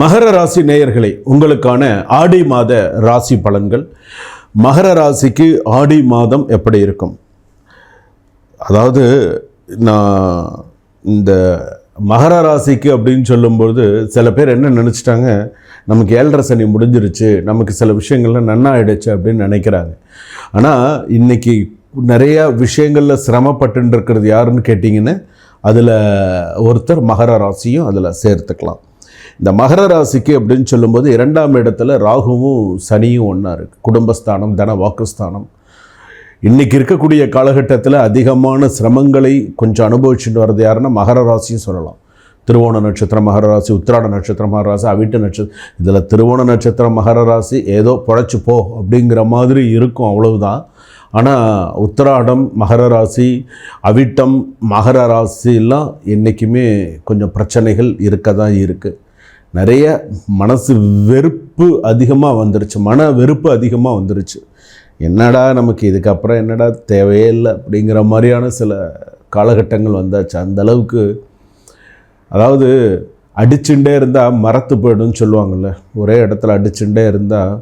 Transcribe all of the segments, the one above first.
மகர ராசி நேயர்களை உங்களுக்கான ஆடி மாத ராசி பலன்கள். மகர ராசிக்கு ஆடி மாதம் எப்படி இருக்கும்? அதாவது நான் இந்த மகர ராசிக்கு அப்படின்னு சொல்லும்போது சில பேர் என்ன நினச்சிட்டாங்க? நமக்கு ஏழரை சனி முடிஞ்சிருச்சு நமக்கு சில விஷயங்கள்லாம் நன்னாயிடுச்சு அப்படின்னு நினைக்கிறாங்க. ஆனால் இன்னைக்கு நிறையா விஷயங்களில் சிரமப்பட்டு இருக்கிறது யாருன்னு கேட்டிங்கன்னா அதில் ஒருத்தர் மகர ராசியும் அதில் சேர்த்துக்கலாம். இந்த மகர ராசிக்கு அப்படின்னு சொல்லும்போது இரண்டாம் இடத்துல ராகுவும் சனியும் ஒன்றா இருக்குது குடும்பஸ்தானம் தன வாக்குஸ்தானம். இன்றைக்கி இருக்கக்கூடிய காலகட்டத்தில் அதிகமான சிரமங்களை கொஞ்சம் அனுபவிச்சுட்டு வர்றது யாருன்னா மகர ராசியும் சொல்லலாம். திருவோண நட்சத்திரம் மகர ராசி உத்திராட நட்சத்திரம் மகர ராசி அவிட்ட நட்சத்திரம். இதில் திருவோண நட்சத்திரம் மகர ராசி ஏதோ பொழைச்சி போ அப்படிங்கிற மாதிரி இருக்கும் அவ்வளவுதான். ஆனால் உத்திராடம் மகர ராசி அவிட்டம் மகர ராசிலாம் என்றைக்குமே கொஞ்சம் பிரச்சனைகள் இருக்க. தான் இருக்குது நிறைய மனசு வெறுப்பு அதிகமாக வந்துருச்சு மன வெறுப்பு அதிகமாக வந்துருச்சு. என்னடா நமக்கு இதுக்கப்புறம் என்னடா தேவையே இல்லை அப்படிங்கிற மாதிரியான சில காலகட்டங்கள் வந்தாச்சு. அந்த அளவுக்கு அதாவது அடிச்சுட்டே இருந்தால் மரத்து போயிடும்னு சொல்லுவாங்கள்ல ஒரே இடத்துல அடிச்சுட்டே இருந்தால்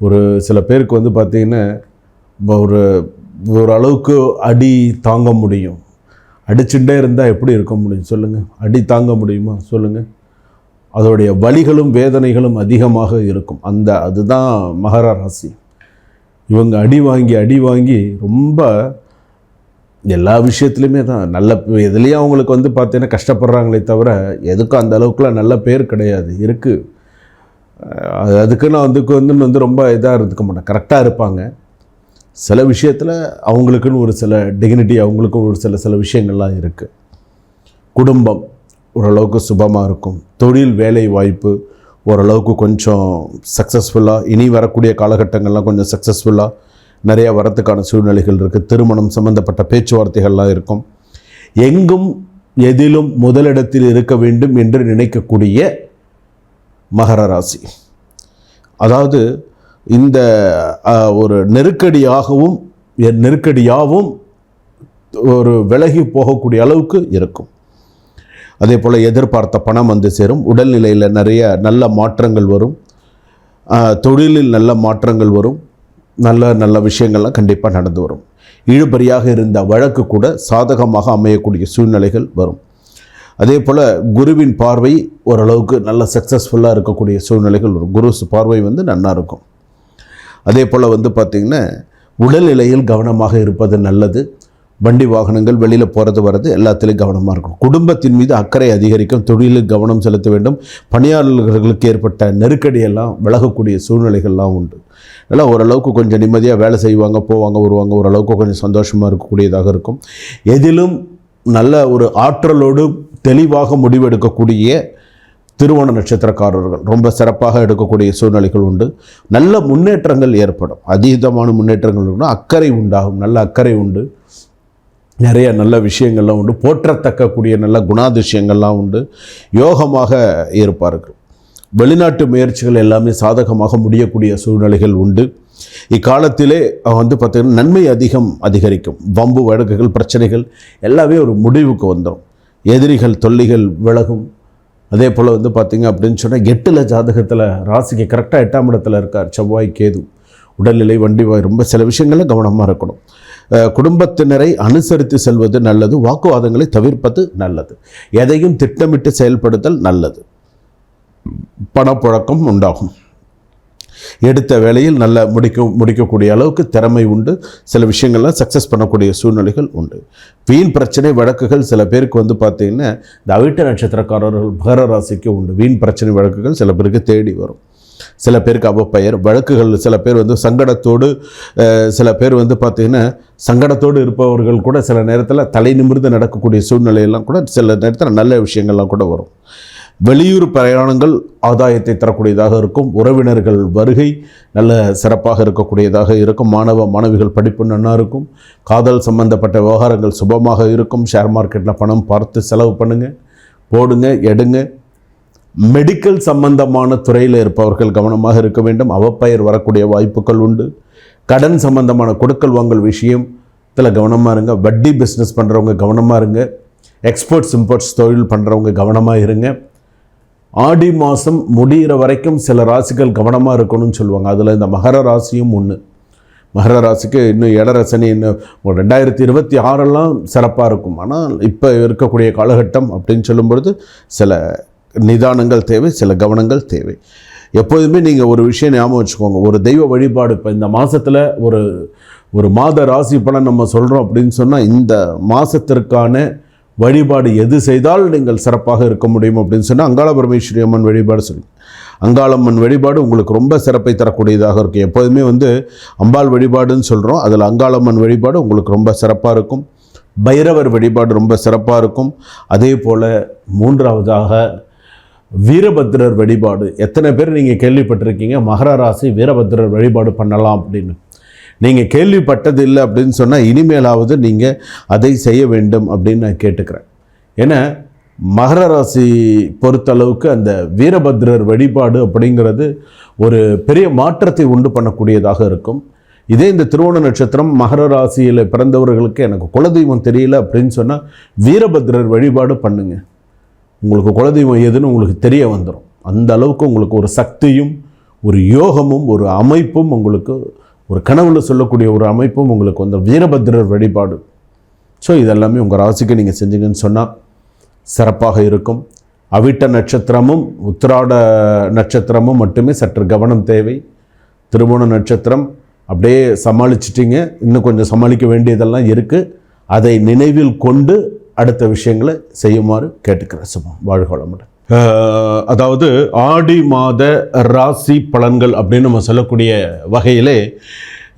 ஒரு சில பேருக்கு வந்து பார்த்திங்கன்னா ஒரு ஓரளவுக்கு அடி தாங்க முடியும். அடிச்சுட்டே இருந்தால் எப்படி இருக்க முடியும்? சொல்லுங்கள் அடி தாங்க முடியுமா? சொல்லுங்கள் அதோடைய வலிகளும் வேதனைகளும் அதிகமாக இருக்கும். அந்த அதுதான் மகர ராசி. இவங்க அடி வாங்கி அடி வாங்கி ரொம்ப எல்லா விஷயத்துலையுமே தான். நல்ல எதுலேயும் அவங்களுக்கு வந்து பார்த்தீங்கன்னா கஷ்டப்படுறாங்களே தவிர எதுக்கும் அந்த அளவுக்குலாம் நல்ல பேர் கிடையாது. இருக்குது அதுக்குன்னு அதுக்கு வந்து வந்து ரொம்ப இதாக இருந்துக்க மாட்டேன் கரெக்டாக இருப்பாங்க. சில விஷயத்தில் அவங்களுக்குன்னு ஒரு சில டிக்னிட்டி அவங்களுக்குன்னு ஒரு சில சில விஷயங்கள்லாம் இருக்குது குடும்பம். ஓரளவுக்கு சுபமாக இருக்கும். தொழில் வேலை வாய்ப்பு ஓரளவுக்கு கொஞ்சம் சக்ஸஸ்ஃபுல்லாக இனி வரக்கூடிய காலகட்டங்கள்லாம் கொஞ்சம் சக்ஸஸ்ஃபுல்லாக நிறையா வரத்துக்கான சூழ்நிலைகள் இருக்குது திருமணம் சம்மந்தப்பட்ட பேச்சுவார்த்தைகள்லாம் இருக்கும். எங்கும் எதிலும் முதலிடத்தில் இருக்க வேண்டும் என்று நினைக்கக்கூடிய மகர ராசி. அதாவது இந்த ஒரு நெருக்கடியாகவும் எ- நெருக்கடியாகவும் ஒரு விலகி போகக்கூடிய அளவுக்கு இருக்கும். அதே போல் எதிர்பார்த்த பணம் வந்து சேரும். உடல்நிலையில் நிறைய நல்ல மாற்றங்கள் வரும். தொழிலில் நல்ல மாற்றங்கள் வரும். நல்ல நல்ல விஷயங்கள்லாம் கண்டிப்பாக நடந்து வரும். இழுபறியாக இருந்த வழக்கு கூட சாதகமாக அமையக்கூடிய சூழ்நிலைகள் வரும். அதே போல் குருவின் பார்வை ஓரளவுக்கு நல்ல சக்ஸஸ்ஃபுல்லாக இருக்கக்கூடிய சூழ்நிலைகள் வரும். குரு பார்வை வந்து நல்லா இருக்கும். அதே போல் வந்து பார்த்திங்கன்னா உடல்நிலையில் கவனமாக இருப்பது நல்லது. வண்டி வாகனங்கள் வெளியில் போகிறது வர்றது எல்லாத்துலேயும் கவனமாக இருக்கணும். குடும்பத்தின் மீது அக்கறை அதிகரிக்கும் தொழிலில் கவனம் செலுத்த வேண்டும். பணியாளர்களுக்கு ஏற்பட்ட நெருக்கடியெல்லாம் விலகக்கூடிய சூழ்நிலைகள்லாம் உண்டு. எல்லாம் ஓரளவுக்கு கொஞ்சம் நிம்மதியாக வேலை செய்வாங்க போவாங்க வருவாங்க ஓரளவுக்கு கொஞ்சம் சந்தோஷமாக இருக்கக்கூடியதாக இருக்கும். எதிலும் நல்ல ஒரு ஆற்றலோடு தெளிவாக முடிவெடுக்கக்கூடிய திருவோண நட்சத்திரக்காரர்கள் ரொம்ப சிறப்பாக எடுக்கக்கூடிய சூழ்நிலைகள் உண்டு. நல்ல முன்னேற்றங்கள் ஏற்படும். அதீதமான முன்னேற்றங்கள் இருக்கணும் அக்கறை உண்டாகும். நல்ல அக்கறை உண்டு. நிறைய நல்ல விஷயங்கள்லாம் உண்டு. போற்றத்தக்கக்கூடிய நல்ல குணாதிசயங்கள்லாம் உண்டு. யோகமாக இருப்பார்கள். வெளிநாட்டு முயற்சிகள் எல்லாமே சாதகமாக முடியக்கூடிய சூழ்நிலைகள் உண்டு. இக்காலத்திலே வந்து பார்த்திங்கன்னா நன்மை அதிகம் அதிகரிக்கும். வம்பு வழக்குகள் பிரச்சனைகள் எல்லாமே ஒரு முடிவுக்கு வந்துடும் எதிரிகள் தொல்லிகள் விலகும். அதே போல் வந்து பார்த்திங்க அப்படின்னு சொன்னால் எட்டில் ஜாதகத்தில் ராசிக்கு கரெக்டாக எட்டாம் இடத்துல இருக்கார். செவ்வாய் கேது உடல்நிலை வண்டி வாய் ரொம்ப சில விஷயங்களில் கவனமாக இருக்கணும். குடும்பத்தினரை அனுசரித்து செல்வது நல்லது வாக்குவாதங்களை தவிர்ப்பது நல்லது. எதையும் திட்டமிட்டு செயல்படுத்தல் நல்லது. பணப்புழக்கம் உண்டாகும். எடுத்த வேலையில் நல்ல முடிக்க முடிக்கக்கூடிய அளவுக்கு திறமை உண்டு. சில விஷயங்கள்லாம் சக்ஸஸ் பண்ணக்கூடிய சூழ்நிலைகள் உண்டு. வீண் பிரச்சனை வழக்குகள் சில பேருக்கு வந்து பார்த்தீங்கன்னா இந்த அவிட்ட நட்சத்திரக்காரர்கள் மகர ராசிக்கு உண்டு. வீண் பிரச்சனை வழக்குகள் சில பேருக்கு தேடி வரும். சில பேருக்கு அவப்பெயர் வழக்குகள் சில பேர் வந்து சங்கடத்தோடு சில பேர் வந்து பார்த்திங்கன்னா சங்கடத்தோடு இருப்பவர்கள் கூட சில நேரத்தில் தலை நிமிர்ந்து நடக்கக்கூடிய சூழ்நிலையெல்லாம் கூட சில நேரத்தில் நல்ல விஷயங்கள்லாம் கூட வரும். வெளியூர் பிரயாணங்கள் ஆதாயத்தை தரக்கூடியதாக இருக்கும். உறவினர்கள் வருகை நல்ல சிறப்பாக இருக்கக்கூடியதாக இருக்கும். மாணவ மாணவிகள் படிப்பு நன்னா இருக்கும். காதல் சம்பந்தப்பட்ட விவகாரங்கள் சுபமாக இருக்கும். ஷேர் மார்க்கெட்டில் பணம் பார்த்து செலவு பண்ணுங்கள் போடுங்க எடுங்க. மெடிக்கல் சம்பந்தமான துறையில் இருப்பவர்கள் கவனமாக இருக்க வேண்டும். அவப்பெயர் வரக்கூடிய வாய்ப்புகள் உண்டு. கடன் சம்பந்தமான கொடுக்கல் வாங்கல் விஷயத்தில் கவனமாக இருங்க. வட்டி பிஸ்னஸ் பண்ணுறவங்க கவனமாக இருங்க. எக்ஸ்போர்ட்ஸ் இம்போர்ட்ஸ் தொழில் பண்ணுறவங்க கவனமாக இருங்க. ஆடி மாதம் முடிகிற வரைக்கும் சில ராசிகள் கவனமாக இருக்கணும்னு சொல்லுவாங்க. அதில் இந்த மகர ராசியும் ஒன்று மகர ராசிக்கு இன்னும் இடரசனி இன்னும் ரெண்டாயிரத்தி இருபத்தி ஆறெல்லாம் சிறப்பாக இருக்கும். ஆனால் இப்போ இருக்கக்கூடிய காலகட்டம் அப்படின்னு சொல்லும்பொழுது சில நிதானங்கள் தேவை சில கவனங்கள் தேவை. எப்போதுமே நீங்கள் ஒரு விஷயம் ஞாபகம் வச்சுக்கோங்க. ஒரு தெய்வ வழிபாடு இப்போ இந்த மாதத்தில் ஒரு ஒரு மாத ராசி பலன் நம்ம சொல்கிறோம் அப்படின்னு சொன்னால் இந்த மாதத்திற்கான வழிபாடு எது செய்தால் நீங்கள் சிறப்பாக இருக்க முடியும் அப்படின்னு சொன்னால் அங்காள பரமேஸ்வரி அம்மன் வழிபாடு சொல்லி அங்காளம்மன் வழிபாடு உங்களுக்கு ரொம்ப சிறப்பை தரக்கூடியதாக இருக்கும். எப்போதுமே வந்து அம்பாள் வழிபாடுன்னு சொல்கிறோம் அதில் அங்காளம்மன் வழிபாடு உங்களுக்கு ரொம்ப சிறப்பாக இருக்கும். பைரவர் வழிபாடு ரொம்ப சிறப்பாக இருக்கும். அதே போல் மூன்றாவதாக வீரபத்ரர் வழிபாடு. எத்தனை பேர் நீங்கள் கேள்விப்பட்டிருக்கீங்க? மகர ராசி வீரபத்ரர் வழிபாடு பண்ணலாம் அப்படின்னு. நீங்கள் கேள்விப்பட்டது இல்லை அப்படின்னு சொன்னால் இனிமேலாவது நீங்கள் அதை செய்ய வேண்டும் அப்படின்னு நான் கேட்டுக்கிறேன். ஏன்னா மகர ராசி பொறுத்தளவுக்கு அந்த வீரபத்ரர் வழிபாடு அப்படிங்கிறது ஒரு பெரிய மாற்றத்தை உண்டு பண்ணக்கூடியதாக இருக்கும். இதே இந்த திருவோண நட்சத்திரம் மகர ராசியில் பிறந்தவர்களுக்கு எனக்கு குலதெய்வம் தெரியல அப்படின்னு சொன்னால் வீரபத்ரர் வழிபாடு பண்ணுங்கள் உங்களுக்கு குலதெய்வம் எதுன்னு உங்களுக்கு தெரிய வந்துடும் அந்த அளவுக்கு உங்களுக்கு ஒரு சக்தியும் ஒரு யோகமும் ஒரு அமைப்பும் உங்களுக்கு ஒரு கனவுல சொல்லக்கூடிய ஒரு அமைப்பும் உங்களுக்கு வந்து வீரபத்ரர் வழிபாடு. ஸோ இதெல்லாமே உங்கள் ராசிக்கு நீங்கள் செஞ்சீங்கன்னு சொன்னால் சிறப்பாக இருக்கும். அவிட்ட நட்சத்திரமும் உத்திராட நட்சத்திரமும் மட்டுமே சற்று கவனம் தேவை. திருவோண நட்சத்திரம் அப்படியே சமாளிச்சிட்டிங்க. இன்னும் கொஞ்சம் சமாளிக்க வேண்டியதெல்லாம் இருக்குது அதை நினைவில் கொண்டு அடுத்த விஷயங்களை செய்யுமாறு கேட்டுக்கிறேன் சும்மா வாழ்கோளமுடன் அதாவது ஆடி மாத ராசி பலன்கள் அப்படின்னு நம்ம சொல்லக்கூடிய வகையிலே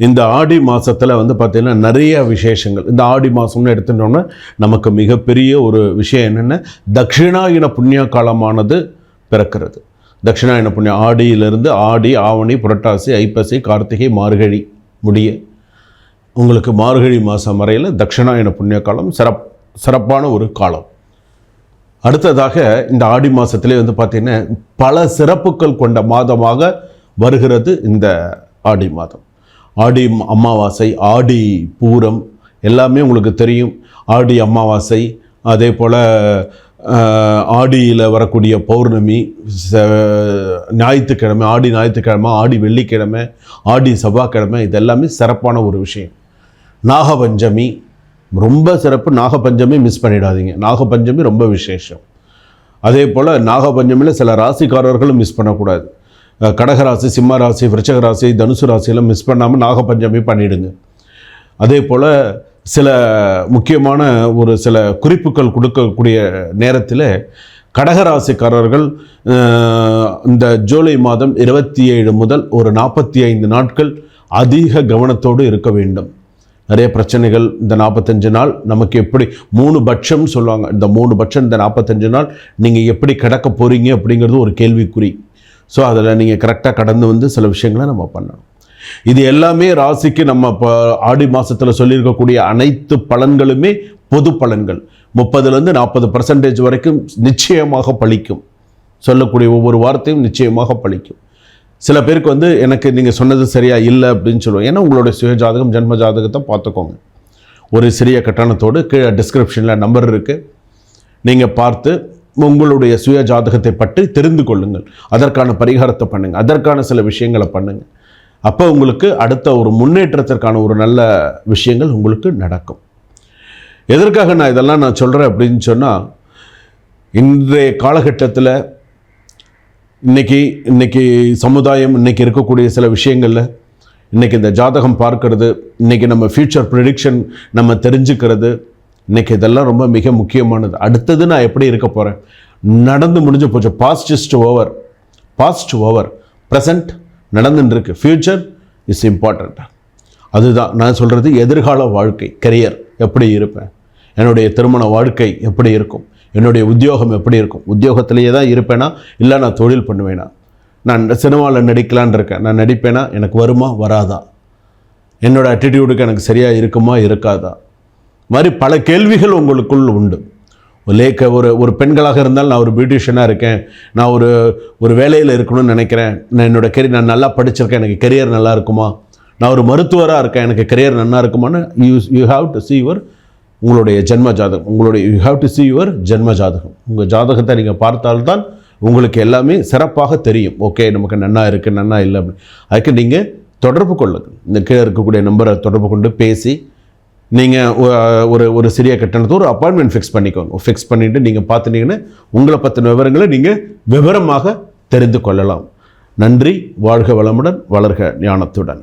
இந்த ஆடி மாதத்தில் வந்து பார்த்திங்கன்னா நிறைய விசேஷங்கள். இந்த ஆடி மாதம்னு எடுத்துட்டோம்னா நமக்கு மிகப்பெரிய ஒரு விஷயம் என்னென்னா தட்சிணாயன புண்ணிய காலமானது பிறக்கிறது. தட்சிணாயன புண்ணியம் ஆடியிலிருந்து ஆடி ஆவணி புரட்டாசி ஐப்பசி கார்த்திகை மார்கழி முடிய. உங்களுக்கு மார்கழி மாதம் வரையில் தட்சிணாயன புண்ணிய காலம் சிறப்பு. சிறப்பான ஒரு காலம். அடுத்ததாக இந்த ஆடி மாதத்திலே வந்து பார்த்திங்கன்னா பல சிறப்புகள் கொண்ட மாதமாக வருகிறது இந்த ஆடி மாதம். ஆடி அமாவாசை ஆடி பூரம் எல்லாமே உங்களுக்கு தெரியும். ஆடி அமாவாசை அதே போல் ஆடியில் வரக்கூடிய பௌர்ணமி ஞாயிற்றுக்கிழமை ஆடி ஞாயிற்றுக்கிழமை ஆடி வெள்ளிக்கிழமை ஆடி செவ்வாய்க்கிழமை இது எல்லாமே சிறப்பான ஒரு விஷயம். நாகபஞ்சமி ரொம்ப சிறப்பு. நாகபஞ்சமி மிஸ் பண்ணிடாதீங்க. நாகபஞ்சமி ரொம்ப விசேஷம். அதே போல் நாகபஞ்சமியில் சில ராசிக்காரர்களும் மிஸ் பண்ணக்கூடாது. கடகராசி சிம்ம ராசி விருச்சக ராசி தனுசு ராசியெல்லாம் மிஸ் பண்ணாமல் நாகபஞ்சமி பண்ணிவிடுங்க அதே போல் சில முக்கியமான ஒரு சில குறிப்புகள் கொடுக்கக்கூடிய நேரத்தில் கடகராசிக்காரர்கள் இந்த ஜூலை மாதம் இருபத்தி ஏழு முதல் ஒரு நாற்பத்தி ஐந்து நாட்கள் அதிக கவனத்தோடு இருக்க வேண்டும். நிறைய பிரச்சனைகள் இந்த நாற்பத்தஞ்சு நாள் நமக்கு எப்படி மூணு பட்சம் சொல்லுவாங்க. இந்த மூணு பட்சம் இந்த நாற்பத்தஞ்சு நாள் நீங்கள் எப்படி கிடக்க போகிறீங்க அப்படிங்கிறது ஒரு கேள்விக்குறி. ஸோ அதில் நீங்கள் கரெக்டாக கடந்து வந்து சில விஷயங்களை நம்ம பண்ணணும். இது எல்லாமே ராசிக்கு நம்ம இப்போ ஆடி மாதத்தில் சொல்லியிருக்கக்கூடிய அனைத்து பலன்களுமே பொது பலன்கள். முப்பதுலேருந்து நாற்பது பர்சன்டேஜ் வரைக்கும் நிச்சயமாக பழிக்கும். சொல்லக்கூடிய ஒவ்வொரு வார்த்தையும் நிச்சயமாக பழிக்கும். சில பேருக்கு வந்து எனக்கு நீங்கள் சொன்னது சரியாக இல்லை அப்படின்னு சொல்லுவோம் ஏன்னா உங்களுடைய சுய ஜாதகம் ஜென்ம ஜாதகத்தை பார்த்துக்கோங்க. ஒரு சிறிய கட்டணத்தோடு கீழே டிஸ்கிரிப்ஷனில் நம்பர் இருக்குது நீங்கள் பார்த்து உங்களுடைய சுய ஜாதகத்தை பற்றி தெரிந்து கொள்ளுங்கள். அதற்கான பரிகாரத்தை பண்ணுங்கள் அதற்கான சில விஷயங்களை பண்ணுங்கள் அப்போ உங்களுக்கு அடுத்த ஒரு முன்னேற்றத்திற்கான ஒரு நல்ல விஷயங்கள் உங்களுக்கு நடக்கும். எதற்காக நான் இதெல்லாம் நான் சொல்கிறேன் அப்படின்னு சொன்னால் இன்றைய காலகட்டத்தில் இன்னைக்கு இன்றைக்கி சமுதாயம் இன்னைக்கு இருக்கக்கூடிய சில விஷயங்களில் இன்னைக்கு இந்த ஜாதகம் பார்க்கறது இன்னைக்கு நம்ம ஃப்யூச்சர் ப்ரிடிக்ஷன் நம்ம தெரிஞ்சுக்கிறது இன்னைக்கு இதெல்லாம் ரொம்ப மிக முக்கியமானது. அடுத்தது நான் எப்படி இருக்க போகிறேன் நடந்து முடிஞ்சு போச்சு. Past is over past over present நடந்துன்னு இருக்கு ஃப்யூச்சர் இஸ் இம்பார்ட்டண்ட் அதுதான் நான் சொல்கிறது எதிர்கால வாழ்க்கை கரியர் எப்படி இருப்பேன்? என்னுடைய திருமண வாழ்க்கை எப்படி இருக்கும்? என்னுடைய உத்தியோகம் எப்படி இருக்கும்? உத்தியோகத்திலேயே தான் இருப்பேனா? இல்லை நான் தொழில் பண்ணுவேனா? நான் சினிமாவில் நடிக்கலான்னு இருக்கேன். நான் நடிப்பேனா? எனக்கு வருமா? வராதா? என்னோடய ஆட்டிடியூடுக்கு எனக்கு சரியாக இருக்குமா? இருக்காதா? மாதிரி பல கேள்விகள் உங்களுக்குள் உண்டு. லேக்க ஒரு ஒரு பெண்களாக இருந்தால் நான் ஒரு பியூட்டிஷியனாக இருக்கேன். நான் ஒரு ஒரு வேலையில் இருக்கணும்னு நினைக்கிறேன். நான் என்னோட கெரியர் நான் நல்லா படிச்சிருக்கேன். எனக்கு கெரியர் நல்லா இருக்குமா? நான் ஒரு மருத்துவராக இருக்கேன். எனக்கு கெரியர் நல்லா இருக்குமான்னு you you have to see your உங்களுடைய ஜென்ம ஜாதகம் உங்களுடைய you have to see your ஜென்ம ஜாதகம். உங்கள் ஜாதகத்தை நீங்கள் பார்த்தால்தான் உங்களுக்கு எல்லாமே சிறப்பாக தெரியும். ஓகே நமக்கு நன்னா இருக்குது நன்னா இல்லை அப்படின்னு அதுக்கு நீங்கள் தொடர்பு கொள்ளுங்கள். இந்த கீழே இருக்கக்கூடிய நம்பரை தொடர்பு கொண்டு பேசி நீங்கள் ஒரு ஒரு சிறிய கட்டணத்தை ஒரு அப்பாயின்மெண்ட் ஃபிக்ஸ் பண்ணிக்கோங்க. ஃபிக்ஸ் பண்ணிவிட்டு நீங்கள் பார்த்துட்டீங்கன்னா உங்களை பற்றின விவரங்களை நீங்கள் விவரமாக தெரிந்து கொள்ளலாம். நன்றி வாழ்க வளமுடன் வளர்க ஞானத்துடன்.